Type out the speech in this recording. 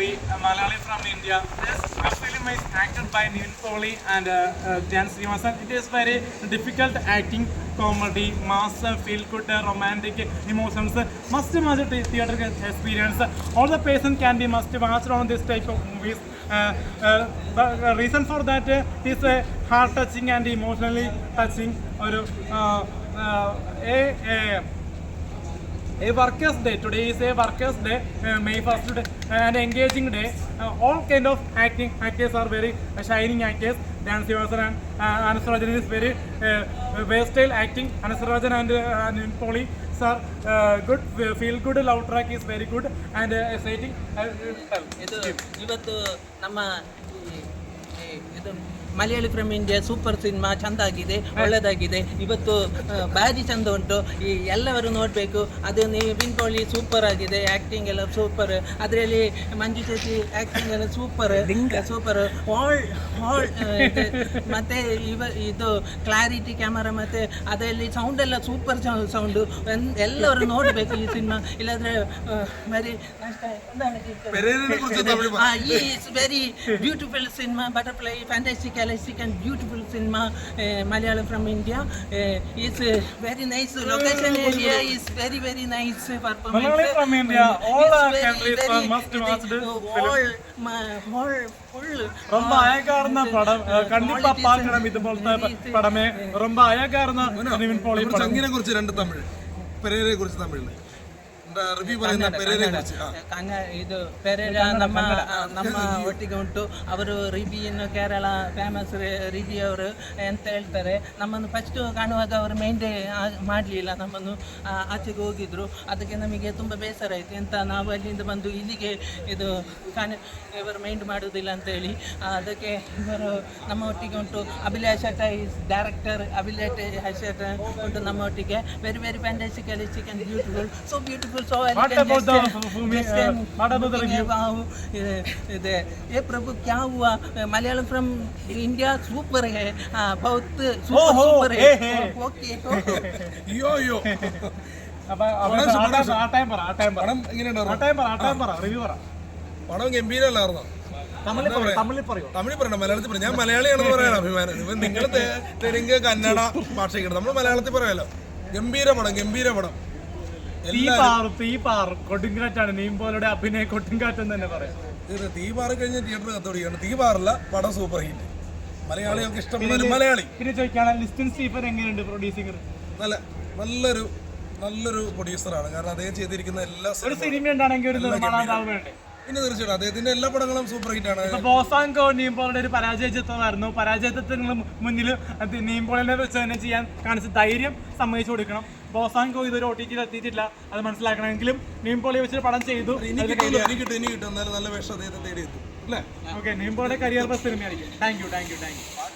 movie, a Malayali from India. This film is acted by Nivin Kohli and uh, uh, Jan Srivasan. It is very difficult acting, comedy, mass, feel good, romantic emotions. Must must theater experience. All the person can be must watch on this type of movies. Uh, uh, the reason for that uh, is uh, heart touching and emotionally touching. Or, uh, uh, a, a a workers day today is a workers day uh, may 1st day and engaging day uh, all kind of acting actors are very uh, shining actors Dan Sivasan and uh, Anasarajan is very uh, versatile acting Anasarajan and uh, and Poli sir uh, good feel good love track is very good and uh, exciting uh, uh, ಇದು ಇವತ್ತು ನಮ್ಮ ಈ- ಈ- ಇದು Malayali from India super cinema ಚಂದ ಆಗಿದೆ ಒಳ್ಳೆದಾಗಿದೆ. ಇವತ್ತು ಬಾಜಿ ಭಾರಿ ಚಂದ ಉಂಟು. ಈ ಎಲ್ಲವರು ನೋಡಬೇಕು. ಅದು ನಿವಿನ್ ಪೋಳಿ ಸೂಪರ್ ಆಗಿದೆ ಆ್ಯಕ್ಟಿಂಗ್ ಎಲ್ಲ ಸೂಪರ್ ಅದರಲ್ಲಿ ಮಂಜು ಚೇತಿ ಆ್ಯಕ್ಟಿಂಗ್ ಎಲ್ಲ ಸೂಪರ್ ಸೂಪರ್ ಆಲ್ ಆಲ್ ಮತ್ತೆ ಇವ ಇದು ಕ್ಲಾರಿಟಿ ಕ್ಯಾಮರಾ ಮತ್ತೆ ಅದರಲ್ಲಿ ಸೌಂಡ್ ಎಲ್ಲ ಸೂಪರ್ ಸೌಂಡು ಎಲ್ಲರೂ ನೋಡಬೇಕು ಈ ಸಿನಿಮಾ ಇಲ್ಲಾಂದ್ರೆ very is very beautiful cinema butterfly fantastic realistic and beautiful cinema Malayalam from India is very nice location area is very very nice performance from India all countries must watch പടമേ ரொம்ப അഴകാർന്ന കുറിച്ച് രണ്ട് തമിഴ്. പെരേരെ കുറിച്ച് തമിഴിൽ. ಇದು ಪೆರೇರ ನಮ್ಮ ನಮ್ಮ ಒಟ್ಟಿಗೆ ಉಂಟು. ಅವರು ರಿಬಿಯನ್ನು ಕೇರಳ ಫೇಮಸ್ ರಿಬಿ ಅವರು ಅಂತ ಹೇಳ್ತಾರೆ. ನಮ್ಮನ್ನು ಫಸ್ಟ್ ಕಾಣುವಾಗ ಅವರು ಮೈಂಡೇ ಮಾಡಲಿಲ್ಲ. ನಮ್ಮನ್ನು ಆಚೆಗೆ ಹೋಗಿದ್ರು. ಅದಕ್ಕೆ ನಮಗೆ ತುಂಬ ಬೇಸರ ಆಯಿತು. ಎಂತ ನಾವು ಅಲ್ಲಿಂದ ಬಂದು ಇಲ್ಲಿಗೆ ಇದು ಕಾಣ ಇವರು ಮೈಂಡ್ ಮಾಡೋದಿಲ್ಲ ಅಂತೇಳಿ ಹೇಳಿ. ಅದಕ್ಕೆ ಇವರು ನಮ್ಮ ಒಟ್ಟಿಗೆ ಉಂಟು. ಅಭಿಲಾಷ್ ಇಸ್ ಡೈರೆಕ್ಟರ್ ಅಭಿಲಾಷ್ ಅಟ ಉಂಟು ನಮ್ಮ ಒಟ್ಟಿಗೆ. Very very fantastically chicken beautiful so beautiful also and what about the next time, what about the review wow, uh, the hey prabhu kya hua uh, malayalam from india super hai uh, bahut super oh, super hey, hai hey. okay oh. yo yo പടം ഗംഭീരല്ലായിരുന്നോ തമിഴിൽ പറയണം മലയാളത്തിൽ പറയും ഞാൻ മലയാളിയാണെന്ന് പറയാൻ അഭിമാനം ഇപ്പൊ നിങ്ങൾ തെലുങ്ക് കന്നഡ ഭാഷയ്ക്ക് നമ്മൾ മലയാളത്തിൽ പറയാലോ ഗംഭീര പടം ഗംഭീര പടം തീ നീം പോലെ പാറും കൊടുങ്കാറ്റാണ്. നീമ്പോലയുടെ അഭിനയ കൊടുങ്കാറ്റ് എന്ന് തന്നെ പറയാം. തീ പാറി കഴിഞ്ഞ് തിയേറ്റർ കത്തോടിയാണ് തീ പാറില്ല പടം സൂപ്പർ ഹിറ്റ് മലയാളികൾക്ക് ഇഷ്ടം ഒരു മലയാളി. പിന്നെ ചോദിക്കാണ് ലിസ്റ്റിൻ സ്റ്റീഫൻ എങ്ങനെയുണ്ട് പ്രൊഡ്യൂസിംഗ് നല്ല നല്ലൊരു നല്ലൊരു പ്രൊഡ്യൂസറാണ് കാരണം അദ്ദേഹം ചെയ്തിരിക്കുന്ന എല്ലാ ഒരു സിനിമ ഉണ്ടാണെങ്കിൽ ഒരു നിർമ്മാതാവ് പിന്നെ തീർച്ചയായിട്ടും അദ്ദേഹത്തിന്റെ എല്ലാ പടങ്ങളും സൂപ്പർ ഹിറ്റ് ആണ്. ഇപ്പൊ ബോസാങ്കോ നീമ്പോളുടെ ഒരു പരാജയ ചിത്രമായിരുന്നു പരാജയത്തിന് മുന്നിൽ നീമ്പോളിനെ വെച്ച് തന്നെ ചെയ്യാൻ കാണിച്ച ധൈര്യം സമ്മതിച്ചു കൊടുക്കണം. ബോസാങ്കോ ഇതൊരു ഒ ടി ടിയിൽ എത്തിയിട്ടില്ല. അത് മനസ്സിലാക്കണമെങ്കിലും നീംപോളി വെച്ച് പടം ചെയ്തു. ഓക്കെ നീംപോളിയുടെ കരിയർ ബസ് സിനിമയായിരിക്കും. Thank you thank you thank U